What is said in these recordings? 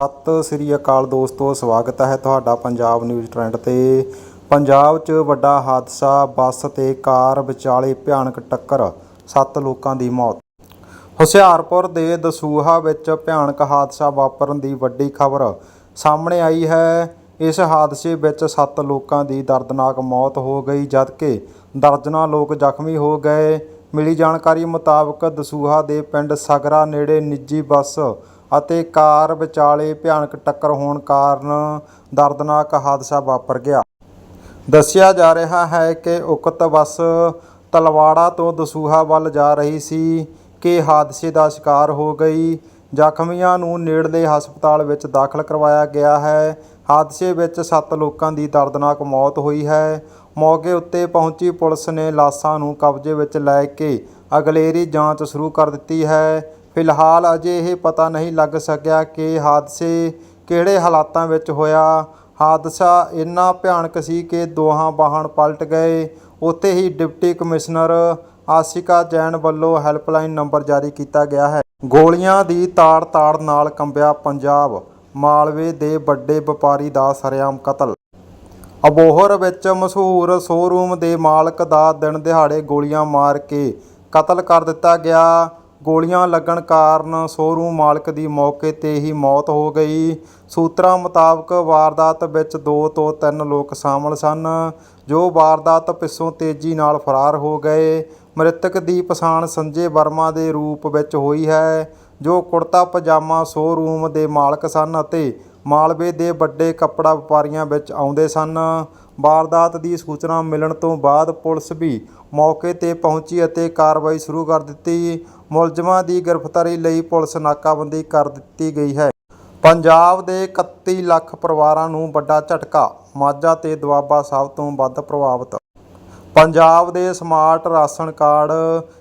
ਸਤਿ ਸ੍ਰੀ ਅਕਾਲ ਦੋਸਤੋ, ਸਵਾਗਤ ਹੈ ਤੁਹਾਡਾ ਪੰਜਾਬ ਨਿਊਜ਼ ਟ੍ਰੈਂਡ ਤੇ। ਪੰਜਾਬ 'ਚ ਵੱਡਾ ਹਾਦਸਾ, ਬੱਸ ਤੇ ਕਾਰ ਵਿਚਾਲੇ ਭਿਆਨਕ ਟੱਕਰ 7 ਲੋਕਾਂ ਦੀ ਮੌਤ। ਹੁਸ਼ਿਆਰਪੁਰ ਦੇ ਦਸੂਹਾ ਵਿੱਚ ਭਿਆਨਕ ਹਾਦਸਾ ਵਾਪਰਨ ਦੀ ਵੱਡੀ ਖਬਰ ਸਾਹਮਣੇ ਆਈ ਹੈ। ਇਸ ਹਾਦਸੇ ਵਿੱਚ 7 ਲੋਕਾਂ ਦੀ ਦਰਦਨਾਕ ਮੌਤ ਹੋ ਗਈ, ਜਦਕਿ ਦਰਜਨਾਂ ਲੋਕ ਜ਼ਖਮੀ ਹੋ ਗਏ। ਮਿਲੀ ਜਾਣਕਾਰੀ ਮੁਤਾਬਕ ਦਸੂਹਾ ਦੇ ਪਿੰਡ ਸਗਰਾ ਨੇੜੇ ਨਿੱਜੀ ਬੱਸ ਅਤੇ ਕਾਰ ਵਿਚਾਲੇ ਭਿਆਨਕ ਟੱਕਰ ਹੋਣ ਕਾਰਨ ਦਰਦਨਾਕ ਹਾਦਸਾ ਵਾਪਰ ਗਿਆ। ਦੱਸਿਆ ਜਾ ਰਿਹਾ ਹੈ ਕਿ ਉਕਤ ਬੱਸ ਤਲਵਾੜਾ ਤੋਂ ਦਸੂਹਾ ਵੱਲ ਜਾ ਰਹੀ ਸੀ ਕਿ ਹਾਦਸੇ ਦਾ ਸ਼ਿਕਾਰ ਹੋ ਗਈ। ਜ਼ਖਮੀਆਂ ਨੂੰ ਨੇੜਲੇ ਹਸਪਤਾਲ ਵਿੱਚ ਦਾਖਲ ਕਰਵਾਇਆ ਗਿਆ ਹੈ। ਹਾਦਸੇ ਵਿੱਚ ਸੱਤ ਲੋਕਾਂ ਦੀ ਦਰਦਨਾਕ ਮੌਤ ਹੋਈ ਹੈ। ਮੌਕੇ ਉੱਤੇ ਪਹੁੰਚੀ ਪੁਲਿਸ ਨੇ ਲਾਸ਼ਾਂ ਨੂੰ ਕਬਜ਼ੇ ਵਿੱਚ ਲੈ ਕੇ ਅਗਲੇਰੀ ਜਾਂਚ ਸ਼ੁਰੂ ਕਰ ਦਿੱਤੀ ਹੈ। ਫਿਲਹਾਲ ਅਜੇ ਇਹ ਪਤਾ ਨਹੀਂ ਲੱਗ ਸਕਿਆ ਕਿ ਹਾਦਸੇ ਕਿਹੜੇ ਹਾਲਾਤਾਂ ਵਿੱਚ ਹੋਇਆ। ਹਾਦਸਾ ਇੰਨਾ ਭਿਆਨਕ ਸੀ ਕਿ ਦੋਹਾਂ ਵਾਹਨ ਪਲਟ ਗਏ। ਉੱਥੇ ਹੀ ਡਿਪਟੀ ਕਮਿਸ਼ਨਰ ਆਸਿਕਾ ਜੈਨ ਵੱਲੋਂ ਹੈਲਪਲਾਈਨ ਨੰਬਰ ਜਾਰੀ ਕੀਤਾ ਗਿਆ ਹੈ। ਗੋਲੀਆਂ ਦੀ ਤਾੜ-ਤਾੜ ਨਾਲ ਕੰਬਿਆ ਪੰਜਾਬ। ਮਾਲਵੇ ਦੇ ਵੱਡੇ ਵਪਾਰੀ ਦਾ ਸਰਿਆਮ ਕਤਲ। ਅਬੋਹਰ ਵਿੱਚ ਮਸ਼ਹੂਰ ਸ਼ੋਰੂਮ ਦੇ ਮਾਲਕ ਦਾ ਦਿਨ ਦਿਹਾੜੇ ਗੋਲੀਆਂ ਮਾਰ ਕੇ ਕਤਲ ਕਰ ਦਿੱਤਾ ਗਿਆ। ਗੋਲੀਆਂ ਲੱਗਣ ਕਾਰਨ ਸ਼ੋਅਰੂਮ ਮਾਲਕ ਦੀ ਮੌਕੇ ਤੇ ਹੀ ਮੌਤ ਹੋ ਗਈ। ਸੂਤਰਾਂ ਮੁਤਾਬਕ ਵਾਰਦਾਤ ਵਿੱਚ ਦੋ ਤੋਂ ਤਿੰਨ ਲੋਕ ਸ਼ਾਮਲ ਸਨ, ਜੋ ਵਾਰਦਾਤ ਪਿੱਛੋਂ ਤੇਜ਼ੀ ਨਾਲ ਫਰਾਰ ਹੋ ਗਏ। ਮ੍ਰਿਤਕ ਦੀ ਪਛਾਣ ਸੰਜੇ ਵਰਮਾ ਦੇ ਰੂਪ ਵਿੱਚ ਹੋਈ ਹੈ, ਜੋ ਕੁੜਤਾ ਪਜਾਮਾ ਸ਼ੋਅਰੂਮ ਦੇ ਮਾਲਕ ਸਨ ਅਤੇ ਮਾਲਵੇ ਦੇ ਵੱਡੇ ਕੱਪੜਾ ਵਪਾਰੀਆਂ ਵਿੱਚ ਆਉਂਦੇ ਸਨ। ਵਾਰਦਾਤ ਦੀ ਸੂਚਨਾ ਮਿਲਣ ਤੋਂ ਬਾਅਦ ਪੁਲਿਸ ਵੀ ਮੌਕੇ ਤੇ ਪਹੁੰਚੀ ਅਤੇ ਕਾਰਵਾਈ ਸ਼ੁਰੂ ਕਰ ਦਿੱਤੀ। ਮੁਲਜ਼ਮਾਂ ਦੀ ਗ੍ਰਿਫਤਾਰੀ ਲਈ ਪੁਲਿਸ ਨਾਕਾਬੰਦੀ ਕਰ ਦਿੱਤੀ ਗਈ ਹੈ। ਪੰਜਾਬ ਦੇ 31 ਲੱਖ ਪਰਿਵਾਰਾਂ ਨੂੰ ਵੱਡਾ ਝਟਕਾ, ਮਾਝਾ ਤੇ ਦੁਆਬਾ ਸਭ ਤੋਂ ਵੱਧ ਪ੍ਰਭਾਵਿਤ। ਪੰਜਾਬ ਦੇ ਸਮਾਰਟ ਰਾਸ਼ਨ ਕਾਰਡ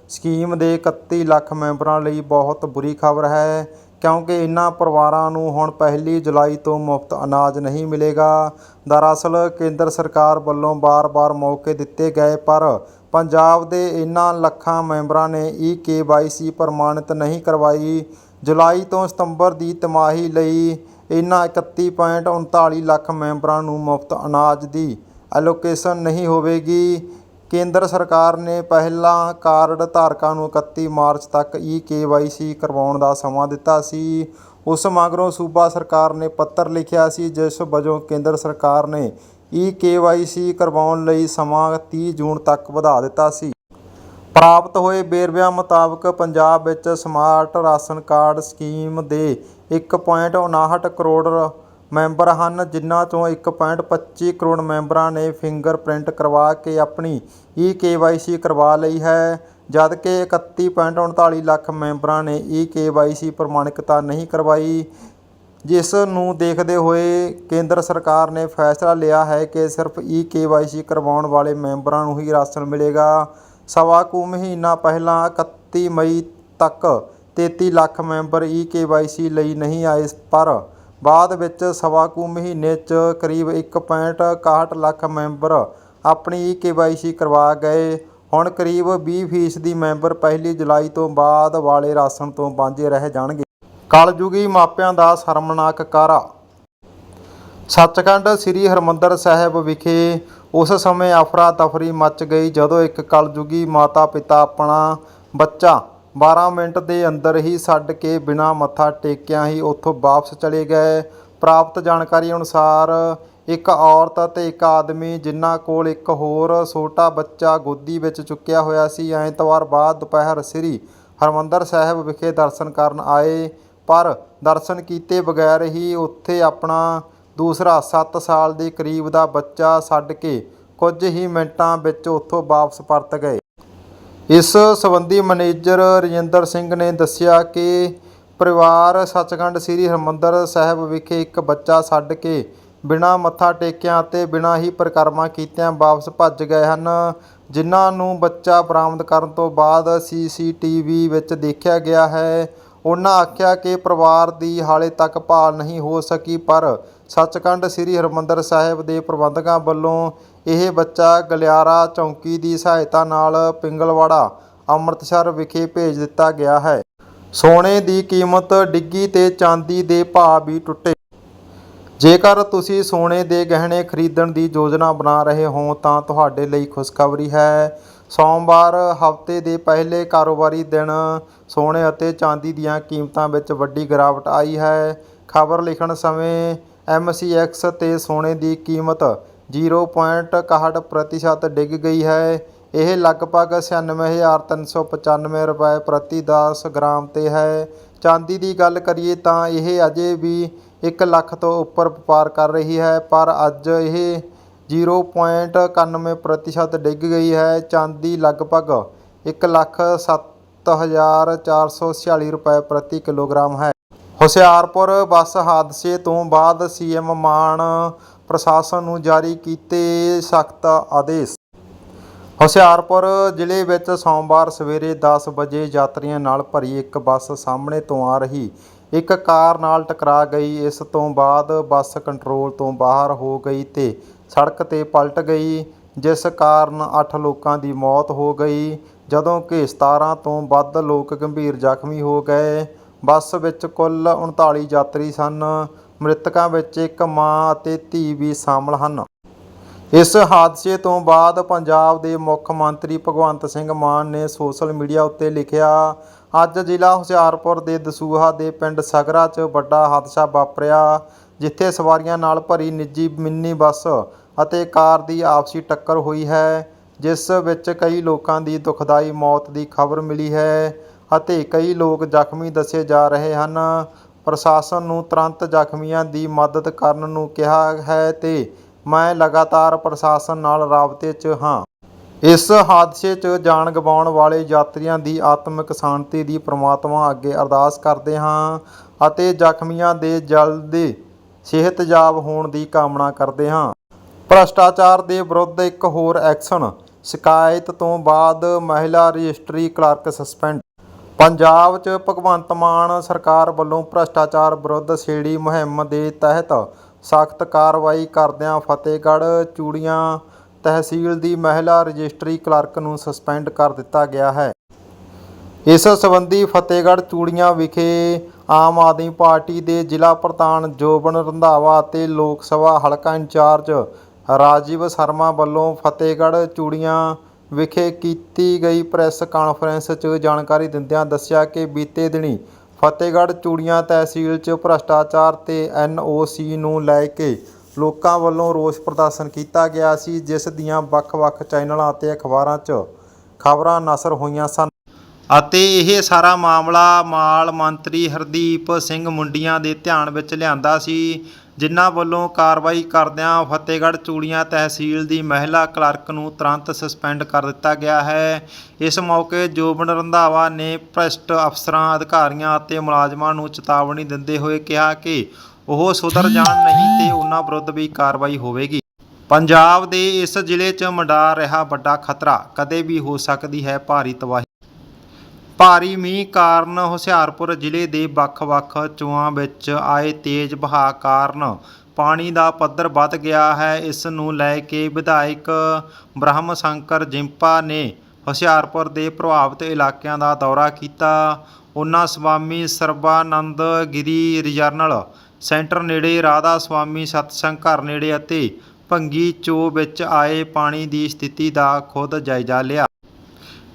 ਸਕੀਮ ਦੇ 31 ਲੱਖ ਮੈਂਬਰਾਂ ਲਈ ਬਹੁਤ ਬੁਰੀ ਖਬਰ ਹੈ। ਕਿਉਂਕਿ ਇਨ੍ਹਾਂ ਪਰਿਵਾਰਾਂ ਨੂੰ ਹੁਣ ਪਹਿਲੀ ਜੁਲਾਈ ਤੋਂ ਮੁਫਤ ਅਨਾਜ ਨਹੀਂ ਮਿਲੇਗਾ। ਦਰਅਸਲ ਕੇਂਦਰ ਸਰਕਾਰ ਵੱਲੋਂ ਬਾਰ-ਬਾਰ ਮੌਕੇ ਦਿੱਤੇ ਗਏ, ਪਰ ਪੰਜਾਬ ਦੇ ਇਨ੍ਹਾਂ ਲੱਖਾਂ ਮੈਂਬਰਾਂ ਨੇ ਈ ਕੇਵਾਈਸੀ ਪ੍ਰਮਾਣਿਤ ਨਹੀਂ ਕਰਵਾਈ। ਜੁਲਾਈ ਤੋਂ ਸਤੰਬਰ ਦੀ ਤਿਮਾਹੀ ਲਈ ਇਨ੍ਹਾਂ 31.39 ਲੱਖ ਮੈਂਬਰਾਂ ਨੂੰ ਮੁਫਤ ਅਨਾਜ ਦੀ ਐਲੋਕੇਸ਼ਨ ਨਹੀਂ ਹੋਵੇਗੀ। ਕੇਂਦਰ ਸਰਕਾਰ ਨੇ ਪਹਿਲਾਂ ਕਾਰਡ ਧਾਰਕਾਂ ਨੂੰ 31 ਮਾਰਚ ਤੱਕ ਈ ਕੇਵਾਈਸੀ ਕਰਵਾਉਣ ਦਾ ਸਮਾਂ ਦਿੱਤਾ ਸੀ। ਉਸ ਮਗਰੋਂ ਸੂਬਾ ਸਰਕਾਰ ਨੇ ਪੱਤਰ ਲਿਖਿਆ ਸੀ, ਜਿਸ ਵਜੋਂ ਕੇਂਦਰ ਸਰਕਾਰ ਨੇ ਈ ਕੇਵਾਈਸੀ ਕਰਵਾਉਣ ਲਈ ਸਮਾਂ 30 ਜੂਨ ਤੱਕ ਵਧਾ ਦਿੱਤਾ ਸੀ। ਪ੍ਰਾਪਤ ਹੋਏ ਵੇਰਵਿਆਂ ਮੁਤਾਬਕ ਪੰਜਾਬ ਵਿੱਚ ਸਮਾਰਟ ਰਾਸ਼ਨ ਕਾਰਡ ਸਕੀਮ ਦੇ 1.59 ਕਰੋੜ ਮੈਂਬਰ ਹਨ, ਜਿਨ੍ਹਾਂ ਚੋਂ 1.25 ਕਰੋੜ ਮੈਂਬਰਾਂ ਨੇ ਫਿੰਗਰ ਪ੍ਰਿੰਟ ਕਰਵਾ ਕੇ ਆਪਣੀ ਈ ਕੇਵਾਈਸੀ ਕਰਵਾ ਲਈ ਹੈ। ਜਦਕਿ 31.39 ਲੱਖ ਮੈਂਬਰਾਂ ਨੇ ਈ ਕੇਵਾਈਸੀ ਪ੍ਰਮਾਣਿਕਤਾ ਨਹੀਂ ਕਰਵਾਈ, ਜਿਸ ਨੂੰ ਦੇਖਦੇ ਹੋਏ ਕੇਂਦਰ ਸਰਕਾਰ ਨੇ ਫੈਸਲਾ ਲਿਆ ਹੈ ਕਿ ਸਿਰਫ ਈ ਕੇਵਾਈਸੀ ਕਰਵਾਉਣ ਵਾਲੇ ਮੈਂਬਰਾਂ ਨੂੰ ਹੀ ਰਾਸ਼ਨ ਮਿਲੇਗਾ। ਸਵਾ ਕੁ ਮਹੀਨਾ ਪਹਿਲਾਂ 31 ਮਈ ਤੱਕ 33 ਲੱਖ ਮੈਂਬਰ ਈ ਕੇਵਾਈਸੀ ਲਈ ਨਹੀਂ ਆਏ, ਪਰ ਬਾਅਦ ਵਿੱਚ ਸਵਾ ਕੁ ਮਹੀਨੇ 'ਚ ਕਰੀਬ 1.61 ਲੱਖ ਮੈਂਬਰ ਆਪਣੀ ਈ ਕੇਵਾਈਸੀ ਕਰਵਾ ਗਏ। ਹੁਣ ਕਰੀਬ 20% ਮੈਂਬਰ ਪਹਿਲੀ ਜੁਲਾਈ ਤੋਂ ਬਾਅਦ ਵਾਲੇ ਰਾਸ਼ਨ ਤੋਂ ਵਾਂਝੇ ਰਹਿ ਜਾਣਗੇ। ਕਲਯੁਗੀ ਮਾਪਿਆਂ ਦਾ ਸ਼ਰਮਨਾਕ ਕਾਰਾ। ਸੱਚਖੰਡ ਸ੍ਰੀ ਹਰਮੰਦਰ ਸਾਹਿਬ ਵਿਖੇ ਉਸ ਸਮੇਂ ਅਫਰਾ ਤਫਰੀ ਮਚ ਗਈ ਜਦੋਂ ਇੱਕ ਕਲਯੁਗੀ ਮਾਤਾ ਪਿਤਾ ਆਪਣਾ ਬੱਚਾ 12 ਮਿੰਟ ਦੇ ਅੰਦਰ ਹੀ ਛੱਡ ਕੇ ਬਿਨਾਂ ਮੱਥਾ ਟੇਕਿਆਂ ਹੀ ਉੱਥੋਂ ਵਾਪਸ ਚਲੇ ਗਏ। ਪ੍ਰਾਪਤ ਜਾਣਕਾਰੀ ਅਨੁਸਾਰ ਇੱਕ ਔਰਤ ਅਤੇ ਇੱਕ ਆਦਮੀ, ਜਿਨ੍ਹਾਂ ਕੋਲ ਇੱਕ ਹੋਰ ਛੋਟਾ ਬੱਚਾ ਗੋਦੀ ਵਿੱਚ ਚੁੱਕਿਆ ਹੋਇਆ ਸੀ। ਐਤਵਾਰ ਬਾਅਦ ਦੁਪਹਿਰ ਸ੍ਰੀ ਹਰਮੰਦਰ ਸਾਹਿਬ ਵਿਖੇ ਦਰਸ਼ਨ ਕਰਨ ਆਏ, ਪਰ ਦਰਸ਼ਨ ਕੀਤੇ ਬਗੈਰ ਹੀ ਉੱਥੇ ਆਪਣਾ ਦੂਸਰਾ 7 ਸਾਲ ਦੇ ਕਰੀਬ ਦਾ ਬੱਚਾ ਛੱਡ ਕੇ ਕੁਝ ਹੀ ਮਿੰਟਾਂ ਵਿੱਚ ਉੱਥੋਂ ਵਾਪਸ ਪਰਤ ਗਏ। ਇਸ ਸੰਬੰਧੀ ਮੈਨੇਜਰ ਰਜਿੰਦਰ ਸਿੰਘ ਨੇ ਦੱਸਿਆ ਕਿ ਪਰਿਵਾਰ ਸੱਚਖੰਡ ਸ੍ਰੀ ਹਰਮੰਦਰ ਸਾਹਿਬ ਵਿਖੇ ਇੱਕ ਬੱਚਾ ਛੱਡ ਕੇ ਬਿਨਾਂ ਮੱਥਾ ਟੇਕਿਆਂ ਅਤੇ ਬਿਨਾਂ ਹੀ ਪਰਿਕਰਮਾ ਕੀਤਿਆਂ ਵਾਪਸ ਭੱਜ ਗਏ ਹਨ, ਜਿਨ੍ਹਾਂ ਨੂੰ ਬੱਚਾ ਬਰਾਮਦ ਕਰਨ ਤੋਂ ਬਾਅਦ ਸੀਸੀਟੀਵੀ ਵਿੱਚ ਦੇਖਿਆ ਗਿਆ ਹੈ। ਉਹਨਾਂ ਆਖਿਆ ਕਿ ਪਰਿਵਾਰ ਦੀ ਹਾਲੇ ਤੱਕ ਭਾਲ ਨਹੀਂ ਹੋ ਸਕੀ, ਪਰ ਸੱਚਖੰਡ ਸ੍ਰੀ ਹਰਮੰਦਰ ਸਾਹਿਬ ਦੇ ਪ੍ਰਬੰਧਕਾਂ ਵੱਲੋਂ ਇਹ ਬੱਚਾ ਗਲਿਆਰਾ ਚੌਂਕੀ ਦੀ ਸਹਾਇਤਾ ਨਾਲ ਪਿੰਗਲਵਾੜਾ, ਅੰਮ੍ਰਿਤਸਰ ਵਿਖੇ ਭੇਜ ਦਿੱਤਾ ਗਿਆ ਹੈ। ਸੋਨੇ ਦੀ ਕੀਮਤ ਡਿੱਗੀ ਤੇ ਚਾਂਦੀ ਦੇ ਭਾਅ ਵੀ ਟੁੱਟੇ। ਜੇਕਰ ਤੁਸੀਂ ਸੋਨੇ ਦੇ ਗਹਿਣੇ ਖਰੀਦਣ ਦੀ ਯੋਜਨਾ ਬਣਾ ਰਹੇ ਹੋ, ਤਾਂ ਤੁਹਾਡੇ ਲਈ ਖੁਸ਼ਖਬਰੀ ਹੈ। ਸੋਮਵਾਰ ਹਫ਼ਤੇ ਦੇ ਪਹਿਲੇ ਕਾਰੋਬਾਰੀ ਦਿਨ ਸੋਨੇ ਅਤੇ ਚਾਂਦੀ ਦੀਆਂ ਕੀਮਤਾਂ ਵਿੱਚ ਵੱਡੀ ਗਿਰਾਵਟ ਆਈ ਹੈ। ਖਬਰ ਲਿਖਣ ਸਮੇਂ MCX ਤੇ ਸੋਨੇ ਦੀ ਕੀਮਤ 0.61 ਪ੍ਰਤੀਸ਼ਤ ਡਿੱਗ ਗਈ ਹੈ। ਇਹ ਲਗਭਗ 96395 ਰੁਪਏ ਪ੍ਰਤੀ 10 ਗ੍ਰਾਮ ਤੇ ਹੈ। ਚਾਂਦੀ ਦੀ ਗੱਲ ਕਰੀਏ ਤਾਂ ਇਹ ਅਜੇ ਵੀ ਇੱਕ ਲੱਖ ਤੋਂ ਉੱਪਰ ਵਪਾਰ ਕਰ ਰਹੀ ਹੈ, ਪਰ ਅੱਜ ਇਹ 0.91 ਪ੍ਰਤੀਸ਼ਤ ਡਿੱਗ ਗਈ ਹੈ। ਚਾਂਦੀ ਲਗਭਗ ਇੱਕ ਲੱਖ 7446 ਰੁਪਏ ਪ੍ਰਤੀ ਕਿਲੋਗ੍ਰਾਮ ਹੈ। ਹੁਸ਼ਿਆਰਪੁਰ ਬੱਸ ਹਾਦਸੇ ਤੋਂ ਬਾਅਦ ਸੀਐਮ ਮਾਨ ਪ੍ਰਸ਼ਾਸਨ ਨੂੰ ਜਾਰੀ ਕੀਤੇ ਸਖਤ ਆਦੇਸ਼। ਹੁਸ਼ਿਆਰਪੁਰ ਜ਼ਿਲ੍ਹੇ ਵਿੱਚ ਸੋਮਵਾਰ ਸਵੇਰੇ 10 ਵਜੇ ਯਾਤਰੀਆਂ ਨਾਲ ਭਰੀ ਇੱਕ ਬੱਸ ਸਾਹਮਣੇ ਤੋਂ ਆ ਰਹੀ। ਇੱਕ ਕਾਰ ਨਾਲ ਟਕਰਾ ਗਈ। ਇਸ ਤੋਂ ਬਾਅਦ ਬੱਸ ਕੰਟਰੋਲ ਤੋਂ ਬਾਹਰ ਹੋ ਗਈ ਤੇ ਸੜਕ ਤੇ ਪਲਟ ਗਈ, ਜਿਸ ਕਾਰਨ 8 ਲੋਕਾਂ ਦੀ ਮੌਤ ਹੋ ਗਈ। ਜਦੋਂ ਕਿ 17 ਤੋਂ ਵੱਧ ਲੋਕ ਗੰਭੀਰ ਜ਼ਖਮੀ ਹੋ ਗਏ। ਬੱਸ ਵਿੱਚ ਕੁੱਲ 39 ਯਾਤਰੀ ਸਨ। ਮ੍ਰਿਤਕਾਂ ਵਿੱਚ ਇੱਕ ਮਾਂ ਅਤੇ ਧੀ ਵੀ ਸ਼ਾਮਲ ਹਨ। ਇਸ ਹਾਦਸੇ ਤੋਂ ਬਾਅਦ ਪੰਜਾਬ ਦੇ ਮੁੱਖ ਮੰਤਰੀ ਭਗਵੰਤ ਸਿੰਘ ਮਾਨ ਨੇ ਸੋਸ਼ਲ ਮੀਡੀਆ ਉੱਤੇ ਲਿਖਿਆ, ਅੱਜ ਜ਼ਿਲ੍ਹਾ ਹੁਸ਼ਿਆਰਪੁਰ ਦੇ ਦਸੂਹਾ ਦੇ ਪਿੰਡ ਸਗਰਾ 'ਚ ਵੱਡਾ ਹਾਦਸਾ ਵਾਪਰਿਆ। ਜਿੱਥੇ ਸਵਾਰੀਆਂ ਨਾਲ ਭਰੀ ਨਿੱਜੀ ਮਿੰਨੀ ਬੱਸ ਅਤੇ ਕਾਰ ਦੀ ਆਪਸੀ ਟੱਕਰ ਹੋਈ ਹੈ, ਜਿਸ ਵਿੱਚ ਕਈ ਲੋਕਾਂ ਦੀ ਦੁਖਦਾਈ ਮੌਤ ਦੀ ਖਬਰ ਮਿਲੀ ਹੈ ਅਤੇ ਕਈ ਲੋਕ ਜ਼ਖਮੀ ਦੱਸੇ ਜਾ ਰਹੇ ਹਨ। ਪ੍ਰਸ਼ਾਸਨ ਨੂੰ ਤੁਰੰਤ ਜ਼ਖਮੀਆਂ ਦੀ ਮਦਦ ਕਰਨ ਨੂੰ ਕਿਹਾ ਹੈ ਤੇ ਮੈਂ ਲਗਾਤਾਰ ਪ੍ਰਸ਼ਾਸਨ ਨਾਲ ਰਾਬਤੇ 'ਚ ਹਾਂ। ਇਸ ਹਾਦਸੇ 'ਚ ਜਾਨ ਗਵਾਉਣ ਵਾਲੇ ਯਾਤਰੀਆਂ ਦੀ ਆਤਮਿਕ ਸ਼ਾਂਤੀ ਦੀ ਪ੍ਰਮਾਤਮਾ ਅੱਗੇ ਅਰਦਾਸ ਕਰਦੇ ਹਾਂ ਅਤੇ ਜ਼ਖਮੀਆਂ ਦੇ ਜਲਦੀ ਸਿਹਤਯਾਬ ਹੋਣ ਦੀ ਕਾਮਨਾ ਕਰਦੇ ਹਾਂ। ਭ੍ਰਸ਼ਟਾਚਾਰ ਦੇ ਵਿਰੁੱਧ ਇੱਕ ਹੋਰ ਐਕਸ਼ਨ, ਸ਼ਿਕਾਇਤ ਤੋਂ ਬਾਅਦ ਮਹਿਲਾ ਰਜਿਸਟਰੀ ਕਲਰਕ ਸਸਪੈਂਡ। ਪੰਜਾਬ 'ਚ ਭਗਵੰਤ ਮਾਨ ਸਰਕਾਰ ਵੱਲੋਂ ਭ੍ਰਸ਼ਟਾਚਾਰ ਵਿਰੁੱਧ ਛੇੜੀ ਮੁਹਿੰਮ ਦੇ ਤਹਿਤ ਸਖਤ ਕਾਰਵਾਈ ਕਰਦਿਆਂ ਫਤਿਹਗੜ੍ਹ ਚੂੜੀਆਂ ਤਹਿਸੀਲ ਦੀ ਮਹਿਲਾ ਰਜਿਸਟਰੀ ਕਲਰਕ ਨੂੰ ਸਸਪੈਂਡ ਕਰ ਦਿੱਤਾ ਗਿਆ ਹੈ। ਇਸ ਸੰਬੰਧੀ ਫਤਿਹਗੜ੍ਹ ਚੂੜੀਆਂ ਵਿਖੇ ਆਮ ਆਦਮੀ ਪਾਰਟੀ ਦੇ ਜ਼ਿਲ੍ਹਾ ਪ੍ਰਧਾਨ ਜੋਬਨ ਰੰਧਾਵਾ ਅਤੇ ਲੋਕ ਸਭਾ ਹਲਕਾ ਇੰਚਾਰਜ ਰਾਜੀਵ ਸ਼ਰਮਾ ਵੱਲੋਂ ਫਤਿਹਗੜ੍ਹ ਚੂੜੀਆਂ ਵਿਖੇ ਕੀਤੀ ਗਈ ਪ੍ਰੈਸ ਕਾਨਫਰੰਸ 'ਚ ਜਾਣਕਾਰੀ ਦਿੰਦਿਆਂ ਦੱਸਿਆ ਕਿ ਬੀਤੇ ਦਿਨੀ ਫਤਿਹਗੜ੍ਹ ਚੂੜੀਆਂ ਤਹਿਸੀਲ 'ਚ ਭ੍ਰਸ਼ਟਾਚਾਰ ਤੇ ਐਨਓਸੀ ਨੂੰ ਲੈ ਕੇ ਲੋਕਾਂ ਵੱਲੋਂ ਰੋਸ ਪ੍ਰਦਰਸ਼ਨ ਕੀਤਾ ਗਿਆ ਸੀ, ਜਿਸ ਦੀਆਂ ਵੱਖ-ਵੱਖ ਚੈਨਲਾਂ ਅਤੇ ਅਖਬਾਰਾਂ 'ਚ ਖਬਰਾਂ ਨਸ਼ਰ ਹੋਈਆਂ ਸਨ। ਅਤੇ ਇਹ ਸਾਰਾ ਮਾਮਲਾ ਮਾਲ ਮੰਤਰੀ ਹਰਦੀਪ ਸਿੰਘ ਮੁੰਡੀਆਂ ਦੇ ਧਿਆਨ ਵਿੱਚ ਲਿਆਂਦਾ ਸੀ ਜਿਨ੍ਹਾਂ ਵੱਲੋਂ ਕਾਰਵਾਈ ਕਰਦਿਆਂ ਫਤਿਹਗੜ੍ਹ ਚੂੜੀਆਂ ਤਹਿਸੀਲ ਦੀ ਮਹਿਲਾ ਕਲਰਕ ਨੂੰ ਤੁਰੰਤ ਸਸਪੈਂਡ ਕਰ ਦਿੱਤਾ ਗਿਆ ਹੈ। ਇਸ ਮੌਕੇ ਜੋਬਨ ਰੰਧਾਵਾ ਨੇ ਭ੍ਰਿਸ਼ਟ ਅਫਸਰਾਂ ਅਧਿਕਾਰੀਆਂ ਅਤੇ ਮੁਲਾਜ਼ਮਾਂ ਨੂੰ ਚੇਤਾਵਨੀ ਦਿੰਦੇ ਹੋਏ ਕਿਹਾ ਕਿ ਉਹ ਸੁਧਰ ਜਾਣ ਨਹੀਂ ਤੇ ਉਹਨਾਂ ਵਿਰੁੱਧ ਵੀ ਕਾਰਵਾਈ ਹੋਵੇਗੀ। ਪੰਜਾਬ ਦੇ ਇਸ ਜ਼ਿਲ੍ਹੇ 'ਚ ਮੰਡਰਾ ਰਿਹਾ ਵੱਡਾ ਖਤਰਾ ਕਦੇ ਵੀ ਹੋ ਸਕਦੀ ਹੈ ਭਾਰੀ ਤਬਾਹੀ। ਭਾਰੀ ਮੀਂਹ ਕਾਰਨ ਹੁਸ਼ਿਆਰਪੁਰ ਜ਼ਿਲ੍ਹੇ ਦੇ ਵੱਖ-ਵੱਖ ਚੋਆਂ ਵਿੱਚ ਆਏ ਤੇਜ਼ ਵਹਾਅ ਕਾਰਨ ਪਾਣੀ ਦਾ ਪੱਧਰ ਵੱਧ ਗਿਆ ਹੈ। ਇਸ ਨੂੰ ਲੈ ਕੇ ਵਿਧਾਇਕ ਬ੍ਰਹਮ ਸ਼ੰਕਰ ਜਿੰਪਾ ਨੇ ਹੁਸ਼ਿਆਰਪੁਰ ਦੇ ਪ੍ਰਭਾਵਿਤ ਇਲਾਕਿਆਂ ਦਾ ਦੌਰਾ ਕੀਤਾ। ਉਹਨਾਂ ਸਵਾਮੀ ਸਰਬਾਨੰਦ ਗਿਰੀ ਰਿਜਨਲ ਸੈਂਟਰ ਨੇੜੇ ਰਾਧਾ ਸਵਾਮੀ ਸਤਸੰਗ ਘਰ ਨੇੜੇ ਅਤੇ ਭੰਗੀ ਚੋ ਵਿੱਚ ਆਏ ਪਾਣੀ ਦੀ ਸਥਿਤੀ ਦਾ ਖੁਦ ਜਾਇਜ਼ਾ ਲਿਆ।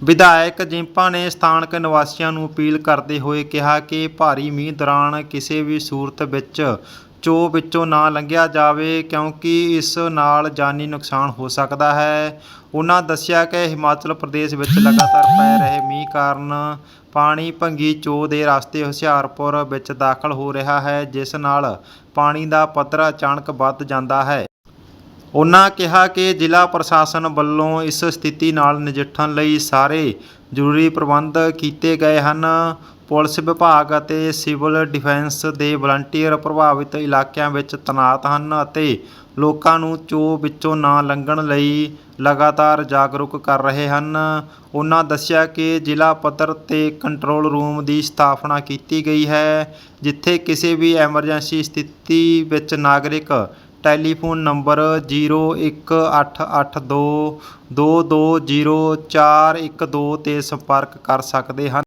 ਵਿਧਾਇਕ ਜਿੰਪਾ ਨੇ ਸਥਾਨਕ ਨਿਵਾਸੀਆਂ ਨੂੰ ਅਪੀਲ ਕਰਦੇ ਹੋਏ ਕਿਹਾ ਕਿ ਭਾਰੀ ਮੀਂਹ ਦੌਰਾਨ ਕਿਸੇ ਵੀ ਸੂਰਤ ਵਿੱਚ ਚੋ ਵਿੱਚੋਂ ਨਾ ਲੰਘਿਆ ਜਾਵੇ, ਕਿਉਂਕਿ ਇਸ ਨਾਲ ਜਾਨੀ ਨੁਕਸਾਨ ਹੋ ਸਕਦਾ ਹੈ। ਉਹਨਾਂ ਦੱਸਿਆ ਕਿ ਹਿਮਾਚਲ ਪ੍ਰਦੇਸ਼ ਵਿੱਚ ਲਗਾਤਾਰ ਪੈ ਰਹੇ ਮੀਂਹ ਕਾਰਨ ਪਾਣੀ ਭੰਗੀ ਚੋ ਦੇ ਰਸਤੇ ਹੁਸ਼ਿਆਰਪੁਰ ਵਿੱਚ ਦਾਖਲ ਹੋ ਰਿਹਾ ਹੈ, ਜਿਸ ਨਾਲ ਪਾਣੀ ਦਾ ਪੱਧਰ ਅਚਾਨਕ ਵੱਧ ਜਾਂਦਾ ਹੈ। ਉਨ੍ਹਾਂ ਕਿਹਾ ਕਿ ਜ਼ਿਲ੍ਹਾ ਪ੍ਰਸ਼ਾਸਨ ਵੱਲੋਂ ਇਸ ਸਥਿਤੀ ਨਾਲ ਨਜਿੱਠਣ ਲਈ ਸਾਰੇ ਜ਼ਰੂਰੀ ਪ੍ਰਬੰਧ ਕੀਤੇ ਗਏ ਹਨ। ਪੁਲਿਸ ਵਿਭਾਗ ਅਤੇ ਸਿਵਲ ਡਿਫੈਂਸ ਦੇ ਵਲੰਟੀਅਰ ਪ੍ਰਭਾਵਿਤ ਇਲਾਕਿਆਂ ਵਿੱਚ ਤੈਨਾਤ ਹਨ ਅਤੇ ਲੋਕਾਂ ਨੂੰ ਚੋ ਵਿੱਚੋਂ ਨਾ ਲੰਘਣ ਲਈ ਲਗਾਤਾਰ ਜਾਗਰੂਕ ਕਰ ਰਹੇ ਹਨ। ਉਹਨਾਂ ਦੱਸਿਆ ਕਿ ਜ਼ਿਲ੍ਹਾ ਪੱਧਰ ਤੇ ਕੰਟਰੋਲ ਰੂਮ ਦੀ ਸਥਾਪਨਾ ਕੀਤੀ ਗਈ ਹੈ, ਜਿੱਥੇ ਕਿਸੇ ਵੀ ਐਮਰਜੈਂਸੀ ਸਥਿਤੀ ਵਿੱਚ ਨਾਗਰਿਕ ਟੈਲੀਫੋਨ ਨੰਬਰ 01882 220412 ਤੇ ਸੰਪਰਕ ਕਰ ਸਕਦੇ ਹਨ।